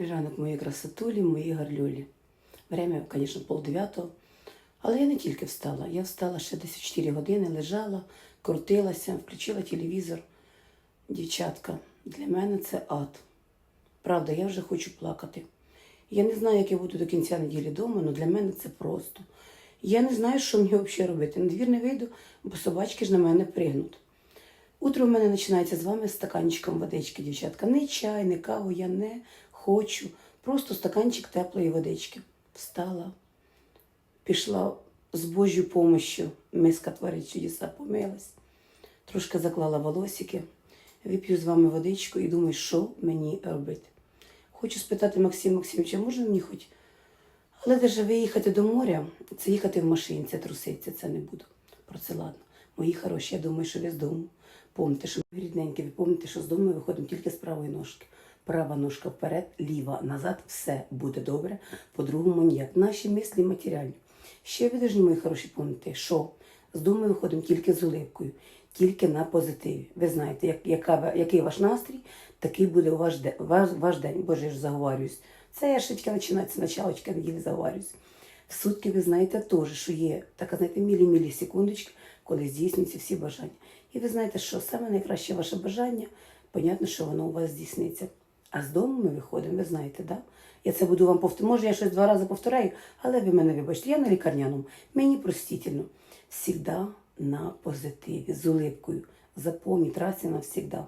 Ранок, мої красотулі, мої гарлюлі. Время, звісно, полдев'ятого. Але я не тільки встала. Я встала ще десь 4 години, лежала, крутилася, включила телевізор. Дівчатка, для мене це ад. Правда, я вже хочу плакати. Я не знаю, як я буду до кінця неділі вдома, але для мене це просто. Я не знаю, що мені взагалі робити. На двір не вийду, бо собачки ж на мене пригнуть. Утро в мене починається з вами з стаканчиком водички, дівчатка. Не чай, не каву я не хочу. Просто стаканчик теплої водички. Встала, пішла з Божою помощью, миска творить чудеса, помилась. Трошки заклала волосики, вип'ю з вами водичку і думаю, що мені робити. Хочу спитати Максима Максимовича, можна мені хоч. Але даже виїхати до моря, це їхати в машині, це труситься, це не буду. Про це ладно. Мої хороші, я думаю, що ви з дому. Помните, що ви рідненькі, ви помните, що з дому ми виходимо тільки з правої ножки. Права ножка вперед, ліва назад, все буде добре. По-другому ніяк. Наші мислі матеріальні. Ще ви мої хороші, помните, що з дому виходимо тільки з улипкою, тільки на позитиві. Ви знаєте, як, яка, який ваш настрій, такий буде ваш, ваш, ваш день. Боже, я ж заговорююсь. Це я ще починається началочка неділі заговорююсь. В сутки ви знаєте теж, що є така, знаєте, мілі-мілі секундочки, коли здійснюються всі бажання. І ви знаєте, що саме найкраще ваше бажання, понятно, що воно у вас здійсниться. А з дому ми виходимо, ви знаєте, да? Я це буду вам повторяти. Може, я щось два рази повторяю, але ви мене вибачте. Я на лікарняному. Мені простительно. Всігда на позитиві, з улипкою. Запомніть раз і навсігда.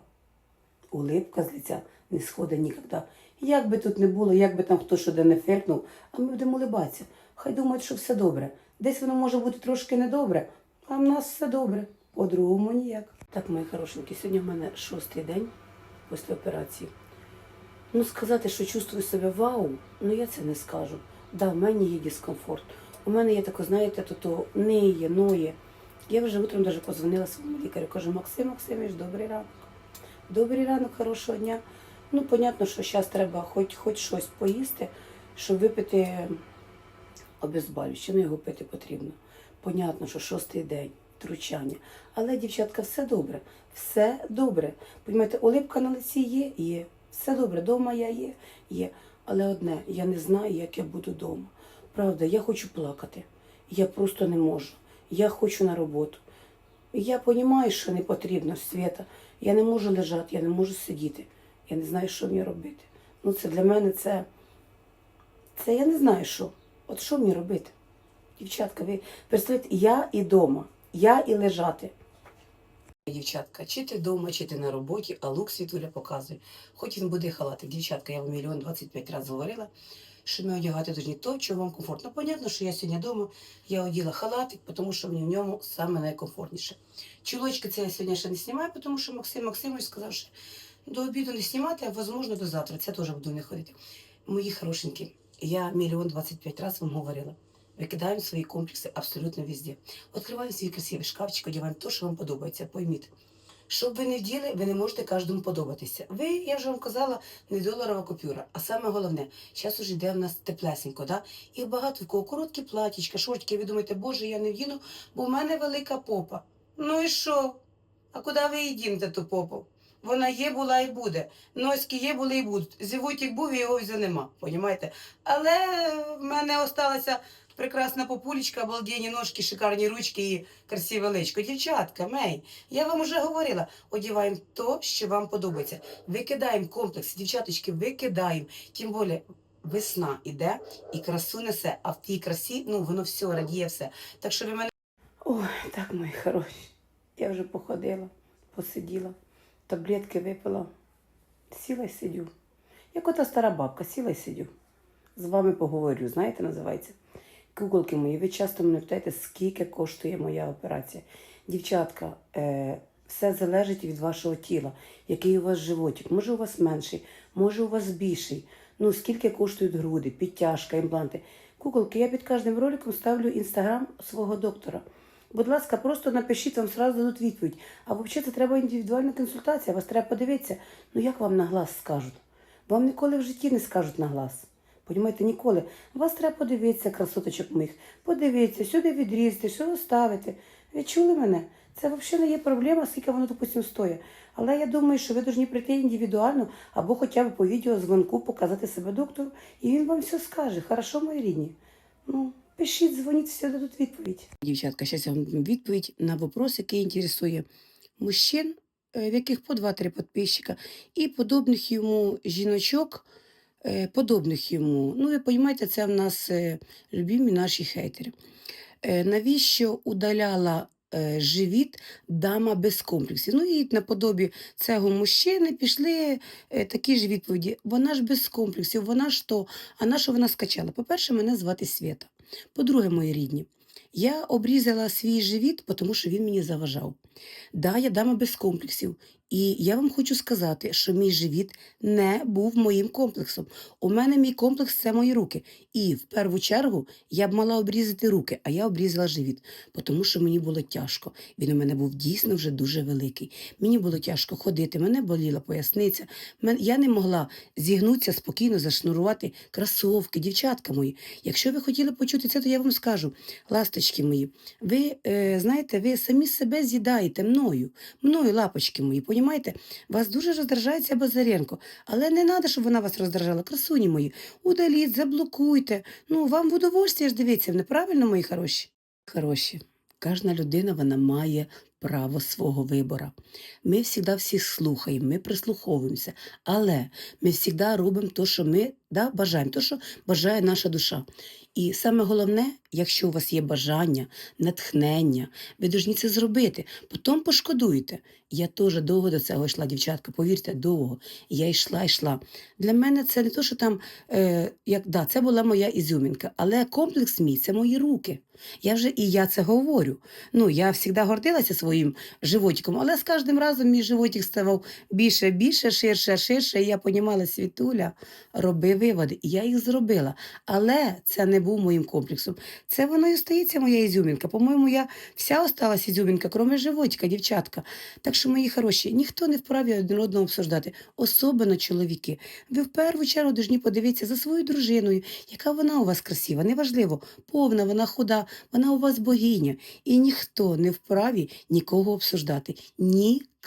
Улипка з лиця не сходить ніколи. Як би тут не було, як би там хто що де не феркнув, а ми будемо улибатися. Хай думають, що все добре. Десь воно може бути трошки недобре, а в нас все добре. По-другому ніяк. Так, мої хорошенькі, сьогодні в мене шостий день після операції. Ну, сказати, що чувствую себе вау, ну я це не скажу. Да, в мене є дискомфорт. У мене є таке, знаєте, то, то ниє, ноє. Я вже утром даже позвонила своєму лікарю, кажу, Максим Максимович, добрий ранок. Добрий ранок, хорошого дня. Ну, понятно, що зараз треба хоч, хоч щось поїсти, щоб випити обезболююче. Ну, його пити потрібно. Понятно, що шостий день, втручання. Але, дівчатка, все добре. Все добре. Понімаєте, улипка на лиці є? Є. Все добре, дома я є, є. Але одне, я не знаю, як я буду вдома. Правда, я хочу плакати. Я просто не можу. Я хочу на роботу. Я розумію, що не потрібно свята. Я не можу лежати, я не можу сидіти. Я не знаю, що мені робити. Ну, це для мене це. Це я не знаю, що. От що мені робити? Дівчатка, ви представляєте, я і вдома, я і лежати. Дівчатка, чи ти вдома, чи ти на роботі, а лук світуля показує. Хоч він буде халатик. Дівчатка, я вам мільйон 25 разів говорила, що ми одягати повинні то, що вам комфортно. Понятно, що я сьогодні вдома, я оділа халатик, тому що мені в ньому саме найкомфортніше. Чулочки це я сьогодні ще не знімаю, тому що Максим Максимович сказав, що до обіду не знімати, а можливо до завтра. Це теж буду не ходити. Мої хорошенькі, я мільйон 25 разів вам говорила. Викидаємо свої комплекси абсолютно везде. Відкриваємо свій красивий шкафчик, одягаємо те, що вам подобається. Пойміть. Що б ви не вділи, ви не можете кожному подобатися. Ви, я вже вам казала, не доларова купюра. А саме головне, зараз уже йде в нас теплесенько, да? І багато в кого короткі платічка, шортики. Ви думаєте, боже, я не вдіну, бо в мене велика попа. Ну і що? А куди ви її дінете ту попу? Вона є, була і буде. Носки є, були і будуть. Зівутік був і його вже нема. Понімаєте? Але в мене осталася прекрасна популечка, обалденні ножки, шикарні ручки і красиве личко. Дівчатка, мей, я вам уже говорила, одіваємо то, що вам подобається. Викидаємо комплекс, дівчаточки, викидаємо. Тим більше весна іде і красу несе, а в тій красі, ну, воно все радіє все. Так що ви мене. Ой, так, мої хороші. Я вже походила, посиділа, таблетки випила, сіла й сидю. Як ота стара бабка, сіла й сидю. З вами поговорю, знаєте, називається. Куколки мої, ви часто мене питаєте, скільки коштує моя операція. Дівчатка, е, все залежить від вашого тіла, який у вас животик. Може, у вас менший, може, у вас більший. Ну, скільки коштують груди, підтяжка, імпланти. Куколки, я під кожним роликом ставлю інстаграм свого доктора. Будь ласка, просто напишіть, вам сразу дадуть відповідь. А взагалі це треба індивідуальна консультація, вас треба подивитися. Ну як вам на глаз скажуть? Вам ніколи в житті не скажуть на глаз. Понімаєте, ніколи. Вас треба подивитися, красоточок моїх. Подивитися, сюди відрізати, що ставити. Ви чули мене? Це взагалі не є проблема, скільки воно, допустимо, стоїть. Але я думаю, що ви повинні прийти індивідуально або хоча б по відеозвонку показати себе доктору, і він вам все скаже. Хорошо, мої рідні? Ну, пишіть, дзвоніть, все дадуть відповідь. Дівчатка, зараз я вам відповідь на вопрос, який інтересує мужчин, е, в яких по 2-3 підписчика, і подобних йому жіночок, подобних йому. Ну, ви розумієте, це в нас е, любимі наші хейтери. Е, Навіщо удаляла е, живіт дама без комплексів? Ну і наподобі цього мужчини пішли е, такі ж відповіді. Вона ж без комплексів, вона ж то, а на що вона скачала? По-перше, мене звати Свята. По-друге, мої рідні, я обрізала свій живіт, тому що він мені заважав. Да, я дама без комплексів. І я вам хочу сказати, що мій живіт не був моїм комплексом. У мене мій комплекс це мої руки. І в першу чергу я б мала обрізати руки, а я обрізала живіт, тому що мені було тяжко. Він у мене був дійсно вже дуже великий. Мені було тяжко ходити, мене боліла поясниця. Я не могла зігнутися спокійно, зашнурувати кросовки, дівчатка мої. Якщо ви хотіли почути це, то я вам скажу, ласточки мої, ви е, знаєте, ви самі себе з'їдаєте мною, мною, лапочки мої, понімаєте? Вас дуже роздражає ця Базаренко, але не треба, щоб вона вас роздражала. Красуні мої, удаліть, заблокуйте. Ну, вам в удовольствие ж дивіться, неправильно, мої хороші? Хороші. Кожна людина вона має право свого вибору. Ми завжди всіх слухаємо, ми прислуховуємося, але ми завжди робимо те, що ми да, бажаємо, те, що бажає наша душа. І саме головне, якщо у вас є бажання, натхнення, ви повинні це зробити. Потім пошкодуєте. Я теж довго до цього йшла, дівчатка, повірте, довго. Я йшла, йшла. Для мене це не то, що там, е, як да, це була моя ізюмінка, але комплекс мій це мої руки. Я вже і я це говорю. Ну, я завжди гордилася своїм животиком, але з кожним разом мій животик ставав більше, більше, ширше, ширше. І я понімала, світуля, роби виводи. І я їх зробила. Але це не був моїм комплексом. Це воно і остається моя ізюмінка. По-моєму, я вся осталась ізюмінка, крім животика, дівчатка. Так що, мої хороші, ніхто не вправі один одного обсуждати, особливо чоловіки. Ви в першу чергу повинні подивитися за своєю дружиною, яка вона у вас красива. Неважливо, повна, вона худа, вона у вас богиня. І ніхто не вправі нікого обсуждати.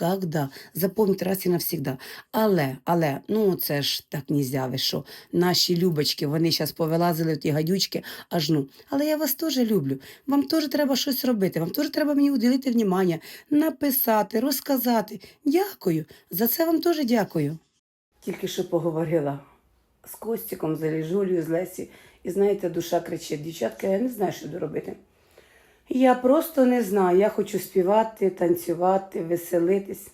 Нікогда. Запомніть раз і навсігда. Але, але, ну це ж так нельзя, ви що. Наші любочки, вони зараз повилазили ті гадючки, аж ну. Але я вас теж люблю. Вам теж треба щось робити, вам теж треба мені уділити внимання, написати, розказати. Дякую. За це вам теж дякую. Тільки що поговорила з Костіком, з Еліжулею, з Лесі. І знаєте, душа кричить, дівчатка, я не знаю, що доробити. Я просто не знаю. Я хочу співати, танцювати, веселитись.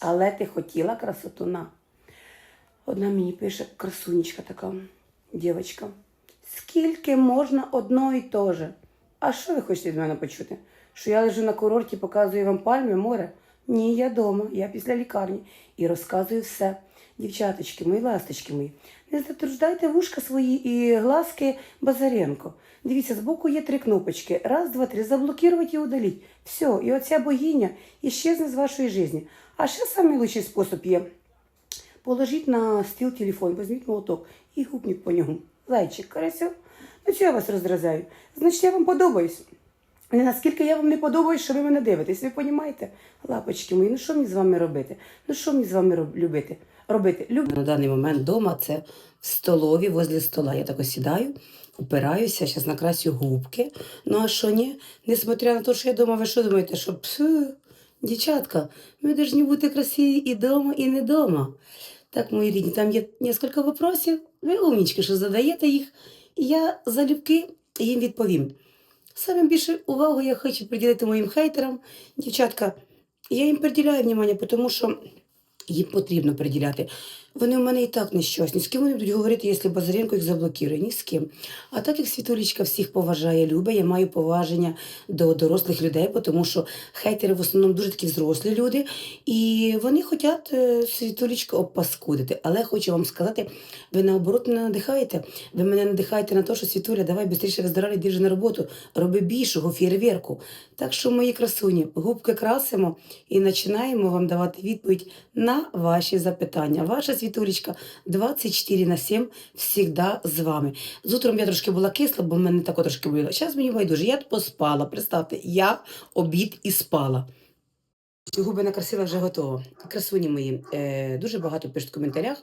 Але ти хотіла красотуна. Одна мені пише красунечка така, дівчинка. Скільки можна одно і то же? А що ви хочете від мене почути? Що я лежу на курорті, показую вам пальми, море? Ні, я вдома, я після лікарні і розказую все. Дівчаточки мої, ласточки мої, не затруждайте вушка свої і глазки Базаренко. Дивіться, збоку є три кнопочки. Раз, два, три. Заблокувати і удаліть. Все, і оця богиня іщезне з вашої житті. А ще найкращий спосіб є. Положіть на стіл телефон, візьміть молоток і гупніть по ньому. Зайчик, карасьок. Ну чого я вас роздражаю? Значить, я вам подобаюсь. Не наскільки я вам не подобаюсь, що ви мене дивитесь, ви розумієте? Лапочки мої, ну що мені з вами робити? Ну що мені з вами любити? робити? Люб... На даний момент вдома це в столові, возле стола. Я так сідаю, упираюся, зараз накрасю губки. Ну а що ні? Несмотря на те, що я вдома, ви що думаєте, що пс, дівчатка, ми повинні бути красиві і вдома, і не вдома. Так, мої рідні, там є кілька вопросів. Ви умнічки, що задаєте їх, і я залюбки їм відповім. Саме більше увагу я хочу приділити моїм хейтерам. Дівчатка, я їм приділяю внимання, тому що їм потрібно приділяти. Вони в мене і так нещасні. З ким вони будуть говорити, якщо Базаренко їх заблокує? Ні з ким. А так як Світулічка всіх поважає, любить, я маю поваження до дорослих людей, тому що хейтери в основному дуже такі взрослі люди, і вони хочуть е, Світулічку обпаскудити. Але хочу вам сказати, ви наоборот не надихаєте. Ви мене надихаєте на те, що Світуля, давай швидше йди вже на роботу, роби більшого фєрверку. Так що, мої красуні, губки красимо і починаємо вам давати відповідь на ваші запитання. Ваша Світулечка 24 на 7 всегда з вами. З утром я трошки була кисла, бо в мене тако трошки боліло. Зараз мені байдуже, я поспала. Представте, я обід і спала. Губи накрасила вже готово. Красуні мої. Е, дуже багато пишуть в коментарях,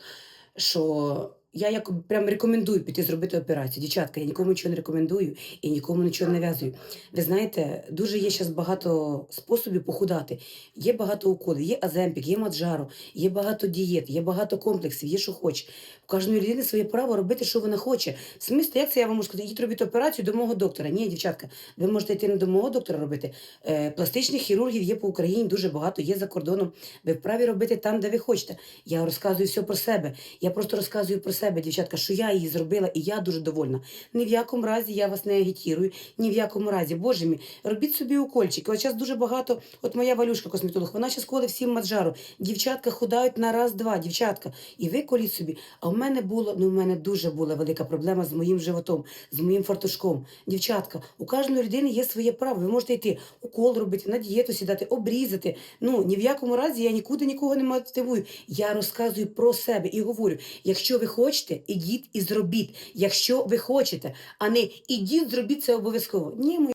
що я як прям рекомендую піти зробити операцію. Дівчатка, я нікому нічого не рекомендую і нікому нічого не нав'язую. Ви знаєте, дуже є зараз багато способів похудати. Є багато уколів, є аземпік, є маджаро, є багато дієт, є багато комплексів, є що хоче. У кожної людини своє право робити, що вона хоче. В смислі, як це я вам можу сказати? Йдіть робити операцію до мого доктора. Ні, дівчатка, ви можете йти не до мого доктора робити. Е, пластичних хірургів є по Україні дуже багато, є за кордоном. Ви вправі робити там, де ви хочете. Я розказую все про себе. Я просто розказую про себе, дівчатка, що я її зробила, і я дуже довольна. Ні в якому разі я вас не агітірую, ні в якому разі. Боже мій, робіть собі укольчики. От зараз дуже багато. От моя валюшка косметолог, вона зараз коле всім маджару. Дівчатка худають на раз-два, дівчатка. І ви коліть собі. А в мене було, ну в мене дуже була велика проблема з моїм животом, з моїм фартушком. Дівчатка, у кожної людини є своє право. Ви можете йти укол робити, на дієту сідати, обрізати. Ну ні в якому разі я нікуди нікого не мотивую. Я розказую про себе і говорю: якщо ви хочете, ідіть і зробіть. Якщо ви хочете, а не ідіть, зробіть це обов'язково. Ні, ми.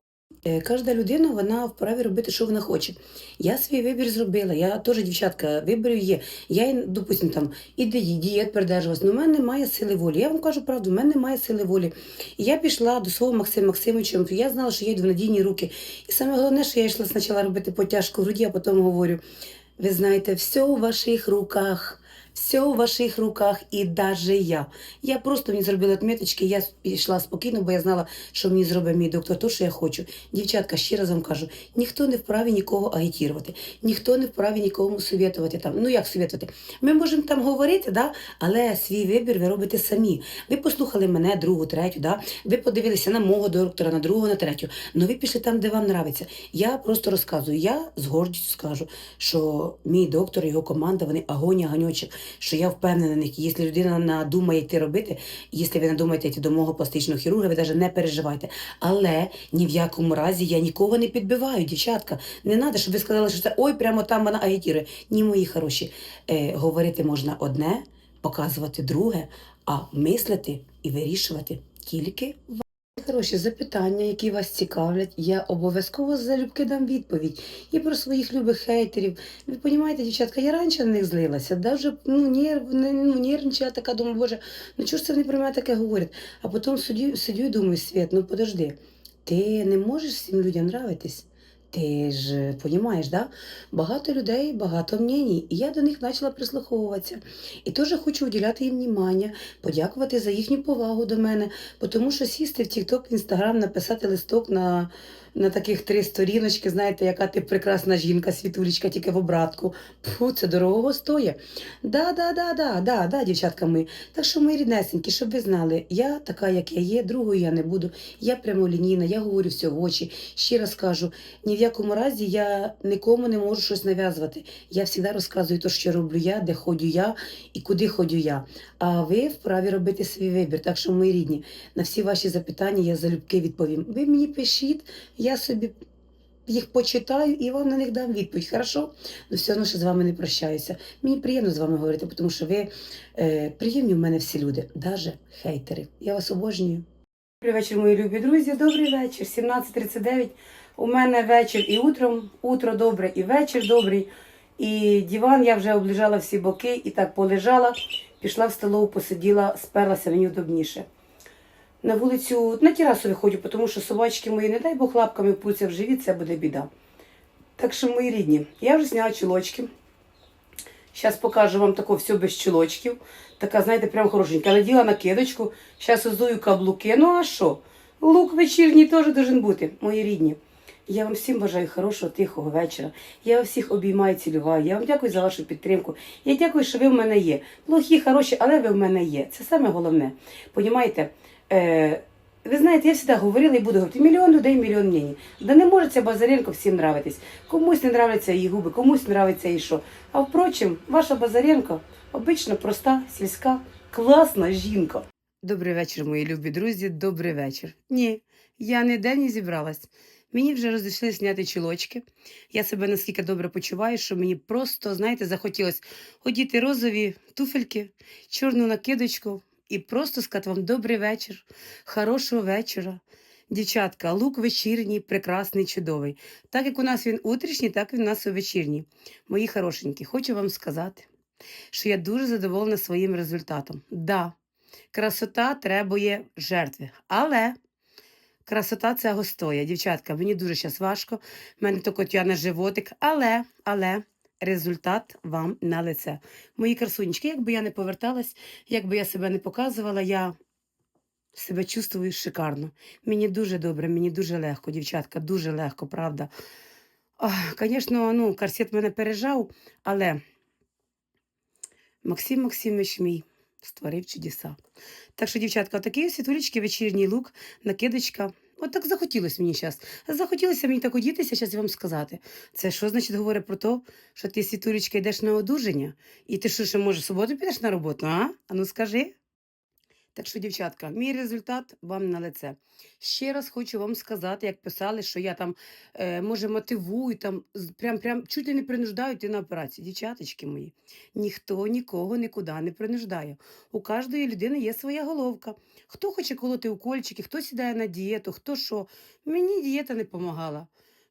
Е, Кожна людина вона вправі робити, що вона хоче. Я свій вибір зробила. Я теж дівчатка, виборів є. Я, допустим, там і дієт, придержувалась, але в мене немає сили волі. Я вам кажу правду, в мене немає сили волі. І я пішла до свого Максима Максимовича, я знала, що я йду в надійні руки. І саме головне, що я йшла спочатку робити потяжку в груді, а потім говорю: ви знаєте, все у ваших руках. Все у ваших руках, і даже я. Я просто мені зробила отметочки, я пішла спокійно, бо я знала, що мені зробить мій доктор, то, що я хочу. Дівчатка, ще раз вам кажу, ніхто не вправі нікого агітувати, ніхто не вправі нікому совєтувати там. Ну як совєтувати? Ми можемо там говорити, да? але свій вибір ви робите самі. Ви послухали мене, другу, третю, да? ви подивилися на мого доктора, на другого, на третю. Ну ви пішли там, де вам нравиться. Я просто розказую. Я з гордістю скажу, що мій доктор, його команда, вони агонія, ганьочок, що я впевнена в них. Якщо людина надумає йти робити, якщо ви надумаєте йти до мого пластичного хірурга, ви навіть не переживайте. Але ні в якому разі я нікого не підбиваю, дівчатка. Не треба, щоб ви сказали, що це ой, прямо там вона агітірує. Ні, мої хороші. Е, говорити можна одне, показувати друге, а мислити і вирішувати тільки Хороші запитання, які вас цікавлять, я обов'язково залюбки дам відповідь. І про своїх любих хейтерів. Ви розумієте, дівчатка, я раніше на них злилася, даже ну, нерв, не- ну, нервничала така, думаю, боже, ну чого ж це вони про мене таке говорять? А потім сидю і думаю, Світ, ну подожди, ти не можеш всім людям нравитись? Ти ж понімаєш, да? багато людей, багато мнень, і я до них почала прислуховуватися. І теж хочу уділяти їм внимання, подякувати за їхню повагу до мене, тому що сісти в TikTok, інстаграм, написати листок на, на таких три сторіночки, знаєте, яка ти прекрасна жінка, світулечка, тільки в обратку. Фу, це дорогого стоїть. Да, да, да, да, да, да, дівчатка мої. Так що, мої ріднесенькі, щоб ви знали, я така, як я є, другою я не буду. Я прямолінійна, я говорю все в очі. Ще раз кажу, ні в якому разі я нікому не можу щось нав'язувати. Я завжди розказую те, що роблю я, де ходжу я і куди ходжу я. А ви вправі робити свій вибір. Так що, мої рідні, на всі ваші запитання я залюбки відповім. Ви мені пишіть, я собі їх почитаю і вам на них дам відповідь. Хорошо? Ну все одно, що з вами не прощаюся. Мені приємно з вами говорити, тому що ви е, приємні в мене всі люди, навіть хейтери. Я вас обожнюю. Добрий вечір, мої любі друзі. Добрий вечір. 17.39. У мене вечір і утром, утро добре, і вечір добрий. І диван я вже облежала всі боки і так полежала, пішла в столову, посиділа, сперлася мені удобніше. На вулицю, на терасу виходжу, тому що собачки мої, не дай Бог, лапками впруться в живіт, це буде біда. Так що, мої рідні, я вже зняла чулочки. Зараз покажу вам тако все без чулочків. Така, знаєте, прям хорошенька. Наділа накидочку, зараз узую каблуки. Ну а що? Лук вечірній теж должен бути, мої рідні. Я вам всім бажаю хорошого, тихого вечора. Я вас всіх обіймаю, цілюваю. Я вам дякую за вашу підтримку. Я дякую, що ви в мене є. Плохі, хороші, але ви в мене є. Це саме головне. Понімаєте? Е, ви знаєте, я завжди говорила і буду говорити, мільйон людей, мільйон мнень. Да не може ця Базаренко всім нравитись. Комусь не нравляться її губи, комусь не нравиться її що. А впрочем, ваша Базаренко обично проста, сільська, класна жінка. Добрий вечір, мої любі друзі. Добрий вечір. Ні, я ніде не зібралась. Мені вже розійшли зняти чулочки. Я себе наскільки добре почуваю, що мені просто, знаєте, захотілося одіти розові туфельки, чорну накидочку і просто сказати вам добрий вечір, хорошого вечора. Дівчатка, лук вечірній, прекрасний, чудовий. Так як у нас він утрішній, так він у нас і вечірній. Мої хорошенькі, хочу вам сказати, що я дуже задоволена своїм результатом. Да, красота требує жертви, але красота цього стоя. Дівчатка, мені дуже зараз важко, в мене то котя животик, але, але. Результат вам на лице. Мої красунечки, як би я не поверталась, як би я себе не показувала, я себе чувствую шикарно. Мені дуже добре, мені дуже легко, дівчатка, дуже легко, правда. Звісно, ну, корсет мене пережав, але Максим Максимович мій створив чудеса. Так що, дівчатка, такий світулечки, вечірній лук, накидочка. От так захотілося мені зараз. Захотілося мені так одітися, зараз вам сказати. Це що значить говорить про те, що ти світулечка йдеш на одужання? І ти що, ще може суботу підеш на роботу, а? А скажи. Так що, дівчатка, мій результат вам на лице. Ще раз хочу вам сказати, як писали, що я там, е, може, мотивую, там, прям, прям чуть ли не принуждаю йти на операцію. Дівчаточки мої, ніхто нікого нікуди не принуждає. У кожної людини є своя головка. Хто хоче колоти укольчики, хто сідає на дієту, хто що. Мені дієта не допомагала.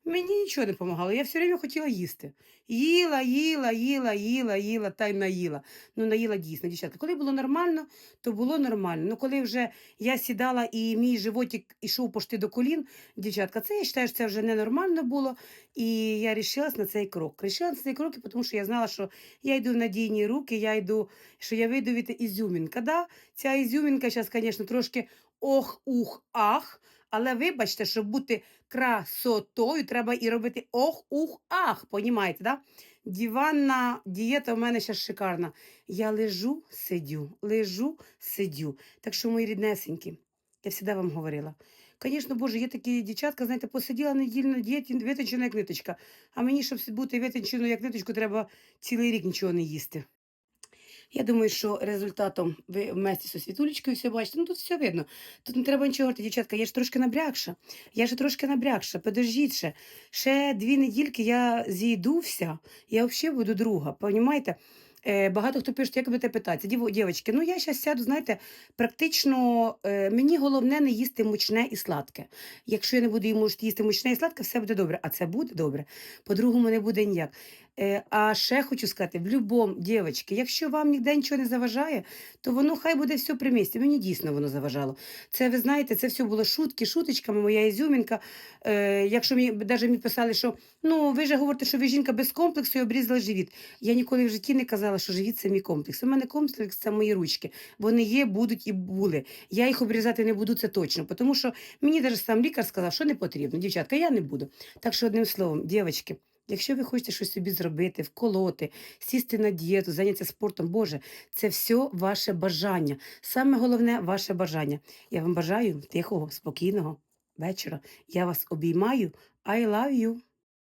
Мені нічого не допомагало. Я все время хотіла їсти. Їла, їла, їла, їла, їла, та й наїла. Ну, наїла дійсно, дівчатка. Коли було нормально, то було нормально. Ну, коли вже я сідала і мій животик ішов пошти до колін, дівчатка, це я вважаю, що це вже ненормально було. І я рішилась на цей крок. Рішилась на цей крок, тому що я знала, що я йду в надійні руки, я йду, що я вийду від ізюмінка. Да? Ця ізюмінка зараз, звісно, трошки ох, ух, ах. Але вибачте, щоб бути красотою, треба і робити ох, ух, ах. Понімаєте, да? Діванна дієта у мене зараз шикарна. Я лежу, сидю, лежу, сидю. Так що, мої ріднесенькі, я завжди вам говорила. Звісно, Боже, є такі дівчатка, знаєте, посиділа неділю на дієті, витончена як ниточка. А мені, щоб бути витонченою як ниточку, треба цілий рік нічого не їсти. Я думаю, що результатом ви вместе зі світулечкою все бачите. Ну тут все видно. Тут не треба нічого говорити, дівчатка. Я ж трошки набрякша. Я ж трошки набрякша. Подождіть ще. Ще дві недільки я зійду вся, я взагалі буду друга. Понімаєте? Е, багато хто пише, як будете питатися, Діво, дівчатки, ну я зараз сяду, знаєте, практично е, мені головне не їсти мучне і сладке. Якщо я не буду їсти мучне і сладке, все буде добре. А це буде добре. По-другому не буде ніяк. Е, а ще хочу сказати, в будь-якому, дівчатки, якщо вам ніде нічого не заважає, то воно хай буде все при місці. Мені дійсно воно заважало. Це ви знаєте, це все було шутки, шуточками, моя ізюмінка. Е, якщо мені навіть мені писали, що ну ви ж говорите, що ви жінка без комплексу і обрізали живіт. Я ніколи в житті не казала, що живіт це мій комплекс. У мене комплекс це мої ручки. Вони є, будуть і були. Я їх обрізати не буду, це точно. Тому що мені навіть сам лікар сказав, що не потрібно. Дівчатка, я не буду. Так що, одним словом, дівчатки. Якщо ви хочете щось собі зробити, вколоти, сісти на дієту, зайнятися спортом, Боже, це все ваше бажання. Саме головне ваше бажання. Я вам бажаю тихого, спокійного вечора. Я вас обіймаю. I love you.